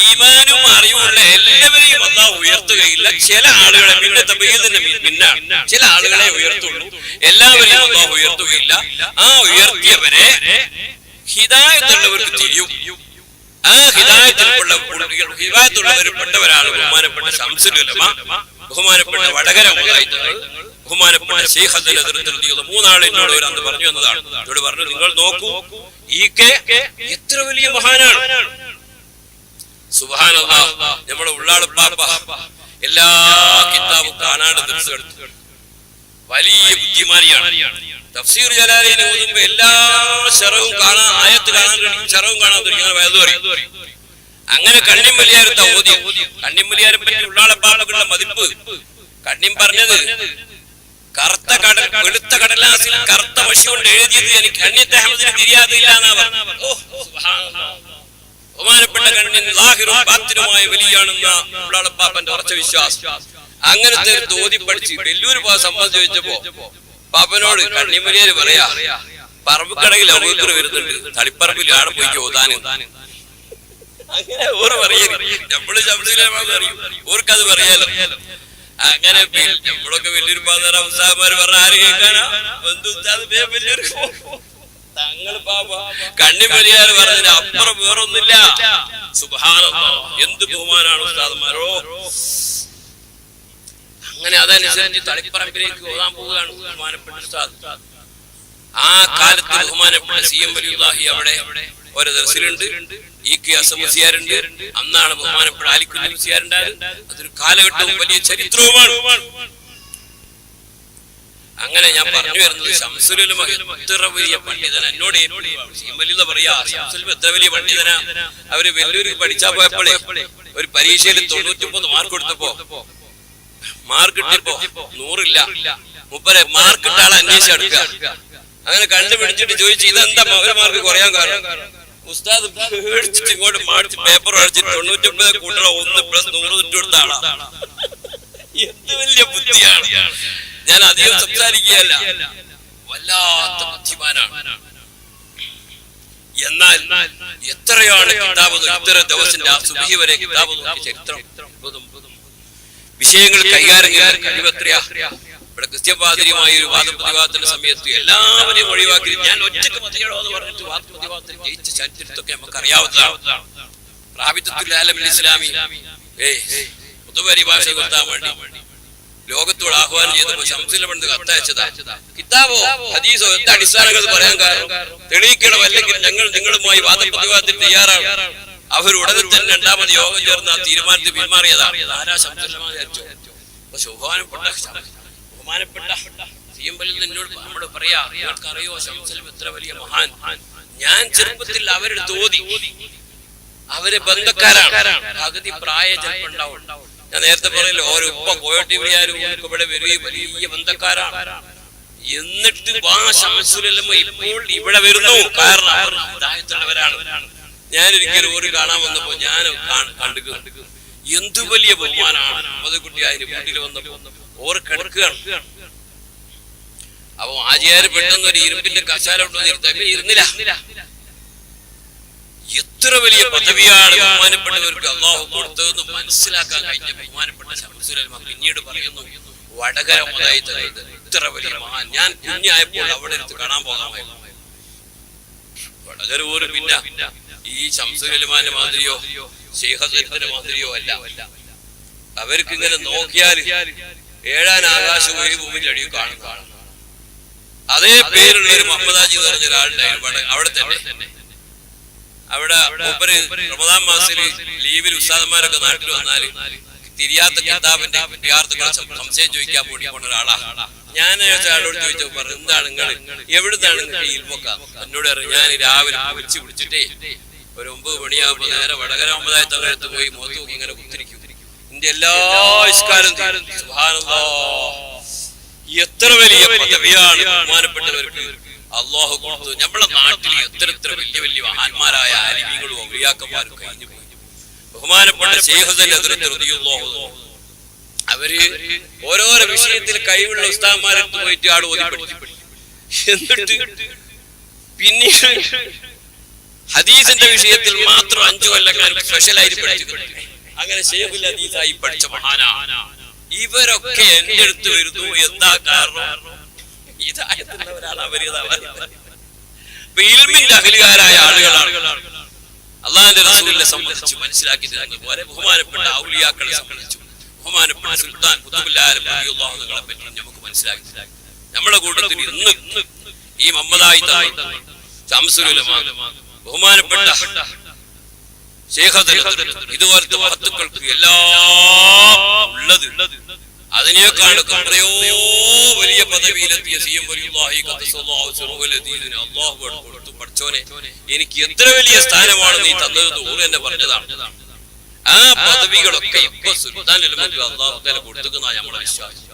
ഈമാനും അറിവുള്ള എല്ലാവരെയും അള്ളാഹു ഉയർത്തുകയില്ല. ചില ആളുകളെ പിന്നെ തബീദിന്റെ പിന്നാണ് ചില ആളുകളെ ഉയർത്തുള്ളൂ. എല്ലാവരെയും അള്ളാഹു ഉയർത്തുകയില്ല. ആ ഉയർത്തിയവരെ ഹിതായത്തുള്ളവർക്ക് ചെയ്യും. ആ ഹിതായത്തിലുള്ള ഹിദായത്തിലുള്ള ഹിദായത്തുള്ളവരിൽപ്പെട്ടവരാണ് ബഹുമാനപ്പെട്ട ശംസുലുലമ ബഹുമാനപ്പെട്ട വടകര മുതായിത്തങ്ങൾ ബഹുമാനപ്പെട്ട ശേഖത്തിൽ എതിർത്തിരുത്തിയത് മൂന്നാൾ എന്നോട് ഒരു അന്ന് പറഞ്ഞു എന്നതാണ് എന്നോട് പറഞ്ഞു നിങ്ങൾ നോക്കൂ ഈ കെ എത്ര വലിയ മഹാനാണ്. സുബാനല്ലാ നമ്മുടെ പാപ്പ. എല്ലാ കിതാബും കാണാണ്ട് എടുത്തു വലിയ ബുദ്ധിമാനിയാണ്. തഫ്സീർ ജലാലിനെ ഓതുമ്പോ എല്ലാ ശരവും കാണാൻ ആയത്ത് കാണാൻ കഴിയും ശരവും കാണാൻ തുടങ്ങി വയത് പറയും അങ്ങനെ കണ്ണിം വലിയാരത്ത ഓതി. കണ്ണിം വലിയാരെ പറ്റി ഉള്ളാളപ്പാപ്പക്കുള്ള മതിപ്പ്. കണ്ണിം പറഞ്ഞത് കറുത്ത കടൽ വെളുത്ത കടലാസിൽ കറുത്ത പശു കൊണ്ട് എഴുതിയത് എനിക്ക് കണ്ണിത്തെ അഹമ്മദിന് തിരിയാതില്ല എന്നാ പറഞ്ഞു. ബഹുമാനപ്പെട്ട കണ്ണിൻ ലാഹിറും ബാത്തിനുമായ വലിയാണെന്ന ഉള്ളാളപ്പാപ്പന്റെ ഉറച്ച വിശ്വാസം. അങ്ങനത്തെ ഒരു തോതി പഠിച്ച് വെല്ലൂർ പോകാൻ സംബന്ധിച്ച് ചോദിച്ചപ്പോ പാപ്പനോട് കണ്ണിമലിയാര് പറയാ പറമ്പുക്കടയിൽ ഔദ്യർ വരുന്നുണ്ട്. തളിപ്പറമ്പിൽ ആടെ പോയി ചോദാന്. അങ്ങനെ ഓറ് പറയരുത് നമ്മൾ ശബ്ദം അറിയും ഓർക്കത് പറയാലോ. അങ്ങനെ നമ്മളൊക്കെ വലിയൊരു പാതാര ഉത്സാഹമാര് പറഞ്ഞ ആര് കേൾക്കാനാ ബന്ധു വലിയൊരു തങ്ങൾ പാപ കണ്ണിമലിയാര് പറഞ്ഞതിന് അപ്പുറം വേറൊന്നില്ല എന്ത് ബഹുമാനാണ് ഉസ്താദന്മാരോ? അങ്ങനെ അതനുസരിച്ച് തളിപ്പറമ്പിലേക്ക് ഓടാൻ പോവുകയാണ് ബഹുമാനപ്പെട്ട ഉസ്താദ്. ആ കാലത്ത് ബഹുമാനപ്പെട്ട സി എം വലിയുല്ലാഹി അവിടെ ഒരു ദർശനുണ്ട് ഇ കെ അസമുസിയാരുണ്ട് അന്നാണ് ബഹുമാനപ്പെട്ട ആലിക്കുഞ്ഞി മുസിയാരുണ്ടായത് അതൊരു കാലഘട്ടവും വലിയ ചരിത്രവുമാണ്. അങ്ങനെ ഞാൻ പറഞ്ഞു വരുന്നത് ശംസുലുലമ എത്ര വലിയ പണ്ഡിതൻ എന്നോട് എം പറയാ ശംസുലും എത്ര വലിയ പണ്ഡിതന. അവർ വലിയൊരു പഠിച്ചാ പോയപ്പോഴേ ഒരു പരീക്ഷയിൽ തൊണ്ണൂറ്റി മാർക്ക് കൊടുത്തപ്പോ മാർക്ക് കിട്ടിയപ്പോ നൂറില്ല. മുപ്പരെ മാർക്ക് ഇട്ട അന്വേഷിച്ച് എടുക്ക അങ്ങനെ കണ്ടുപിടിച്ചിട്ട് ചോദിച്ചു ഇതെന്താ ഒരു മാർക്ക് കുറയാൻ കാരണം? ഉസ്താദ് പേടിച്ചിട്ട് ഇങ്ങോട്ട് മാടിച്ച് പേപ്പർ അടിച്ചിട്ട് തൊണ്ണൂറ്റൊമ്പത് കൂട്ടണം. ഒന്ന് പ്ലസ് നൂറ് ഇട്ട് ആളാണ് എന്ത് വലിയ ബുദ്ധിയാണ്. ഞാൻ അധികം സംസാരിക്കുകയല്ല. വല്ലാത്ത ബുദ്ധിമാനാണ്. എന്നാൽ എത്രയാണ് കിതാബ് നോ- ഇത്ര ആ സുബഹി വരെ കിതാബ് നോക്കി ചരിത്രം. വിഷയങ്ങൾ കൈകാര്യം ചെയ്യാൻ കഴിവത്രയാ. ഇവിടെ കൃത്യപാതിരിയുമായി ഒരു വാദപ്രതിവാദത്തിന്റെ സമയത്ത് എല്ലാവരെയും ഒഴിവാക്കി ഞാൻ ഒറ്റയ്ക്ക് മതിയടോ എന്ന് പറഞ്ഞിട്ട് വാദപ്രതിവാദത്തിൽ ജയിച്ച ചരിത്രത്തൊക്കെ നമുക്ക് അറിയാവുന്നതാണ്. ആലമിൽ ഇസ്ലാമി. ഏ പുതുപരിഭാഷ നിർത്താൻ വേണ്ടി ലോകത്തോട് ആഹ്വാനം ചെയ്തപ്പോ ശംസിലെ പണ്ട് കത്തയച്ചതാ. കിതാബോ ഹദീസോ എന്ത് അടിസ്ഥാനങ്ങൾ പറയാൻ കാരണം തെളിയിക്കണം അല്ലെങ്കിൽ ഞങ്ങൾ നിങ്ങളുമായി വാദപ്രതിവാദത്തിൽ തയ്യാറാണ്. അവർ ഉടനെ തന്നെ രണ്ടാമത് യോഗം ചേർന്ന് ആ തീരുമാനത്തിൽ പിന്മാറിയതാ. ആരാ ശംസുലമ വിചാരിച്ചോ? അപ്പൊ ബഹുമാനപ്പെട്ട ബഹുമാനപ്പെട്ട നിന്നോട് വലിയ എന്നോട് നമ്മൾ പറയാ അറിയോ ശംസുലം എത്ര വലിയ മഹാൻ? ഞാൻ ചെറുപ്പത്തിൽ അവരുടെ തോതി. അവരെ ബന്ധക്കാരാണ്. പകുതി പ്രായ ചിലപ്പോ ഉണ്ടാവും. ഞാൻ നേരത്തെ പറയല്ലോ ഓരോ ഉപ്പ പോയിട്ട് ഇവിടെ വരികയും വലിയ ബന്ധക്കാരാണ്. എന്നിട്ട് ഇപ്പോൾ ഇവിടെ വരുന്നു. കാരണം അവർ ഹിദായത്തുള്ളവരാണ് ഞാൻ ഒരിക്കലും ഒരു കാണാൻ വന്നപ്പോ ഞാൻ കണ്ടു എന്തു വലിയ ബഹുമാനാണ്. മുതൽക്കുട്ടി അതിന് വീട്ടിൽ വന്നപ്പോ ഓർ കിടക്കുകയാണ് അപ്പൊ ആചാര്യ പെട്ടെന്ന് ഒരു ഇരുമ്പിന്റെ കശാല കൊണ്ടുവന്ന് ഇരുന്നില്ല. എത്ര വലിയ പദവിയാണ് ബഹുമാനപ്പെട്ടവർക്ക് അള്ളാഹു കൊടുത്തതെന്ന് മനസ്സിലാക്കാൻ കഴിഞ്ഞ ബഹുമാനപ്പെട്ട ശംസുലമ പിന്നീട് പറയുന്നു വടകര മുതലായി തരുന്നത് ഇത്ര വലിയ മഹാൻ? ഞാൻ കുഞ്ഞായപ്പോൾ അവിടെ എടുത്ത് കാണാൻ പോകാമായിരുന്നു വടകര പോലും പിന്നെ. ഈ ശംസുലമാന്റെ മാതിരിയോ ശേഖത്തിന്റെ മാതിരിയോ അല്ല. അവർക്ക് ഇങ്ങനെ നോക്കിയാൽ ഏഴാൻ ആകാശവും ഒരു ഭൂമിന്റെ അടിയും കാണും കാണും അതേ പേരുള്ള ഒരു എന്ന് പറഞ്ഞ ഒരാളുണ്ടായിരുന്നു അവിടെ തന്നെ. അവിടെ മൂപ്പര് റമദാൻ മാസത്തിൽ ലീവിൽ ഉസ്താദന്മാരൊക്കെ നാട്ടിൽ വന്നാൽ തിരിയാത്ത കിതാബിന്റെ വിദ്യാർത്ഥികളെ സംശയം ചോദിക്കാൻ വേണ്ടി പോണ ഞാൻ ആളോട് ചോദിച്ചു പറഞ്ഞു എന്താണ് നിങ്ങൾ എവിടുന്നാണ് എന്നോട് പറഞ്ഞു ഞാൻ രാവിലെ വിളിച്ചു പിടിച്ചിട്ടേ ഒരു ഒമ്പത് മണിയാകുമ്പോ നേരെ വടകര ഒമ്പതായി തങ്ങളെടുത്ത് പോയി മുഖത്ത് നോക്കി ഇങ്ങനെ കുത്തിരിക്കും. എന്റെ എല്ലാ. എത്ര വലിയ പദവിയാണ് ബഹുമാനപ്പെട്ടവർക്ക്. അള്ളാഹു കൊടുത്തു നമ്മളെ നാട്ടിൽ എത്ര എത്ര വലിയ വലിയ മഹാന്മാരായ അലിമികളും ഔലിയാക്കന്മാരും കഴിഞ്ഞു പോയി. ബഹുമാനപ്പെട്ട അവർ ഓരോരോ വിഷയത്തിൽ കഴിവുള്ള ഉസ്താന്മാരെടുത്ത് പോയിട്ട് ആട് ഓതി പഠിച്ചു എന്നിട്ട് പിന്നീട് ഹദീസിന്റെ വിഷയത്തിൽ മാത്രം അഞ്ചു കൊല്ലക്കാർ സ്പെഷ്യലായിട്ട് പഠിച്ചിട്ടുണ്ട് അങ്ങനെ ഷെയ്ഖുൽ ഹദീസായി പഠിച്ച മഹാനാണ്. ഇവരൊക്കെ എന്റെ അടുത്ത് വരുന്നു. എന്താ കാരണം? ഇതായത്തുള്ളവരാണ് അവർ. ഇൽമിന്റെ അഖിലുകാരായ ആളുകളാണ് അള്ളാഹിന്റെ റസൂലിനെ സംബന്ധിച്ച് മനസ്സിലാക്കി വളരെ ബഹുമാനപ്പെട്ട ഔലിയാക്കളെ സംബന്ധിച്ചു ബഹുമാനപ്പെട്ട സുൽത്താൻ കുത്തുബുല്ലാഹികളെ പറ്റി നമുക്ക് മനസ്സിലാക്കി. നമ്മുടെ കൂട്ടത്തിൽ ഇന്ന് ഈ മമ്മദായി ബഹുമാനപ്പെട്ട ഇതുപോലത്തെ വസ്തുക്കൾക്ക് എല്ലാം ഉള്ളത് അതിനേക്കാൾ എത്രയോ വലിയ പദവിയിലെത്തിയ സി എം അല്ലാഹുവോട് കൊടുത്തു പഠിച്ചോനെ എനിക്ക് എത്ര വലിയ സ്ഥാനമാണ് നീ തന്നത് ഊർ എന്നെ പറഞ്ഞതാണ്. ആ പദവികളൊക്കെ ഇപ്പൊ സുൽത്താൻ അള്ളാഹു കൊടുത്തുന്ന നമ്മളെ വിശ്വാസം.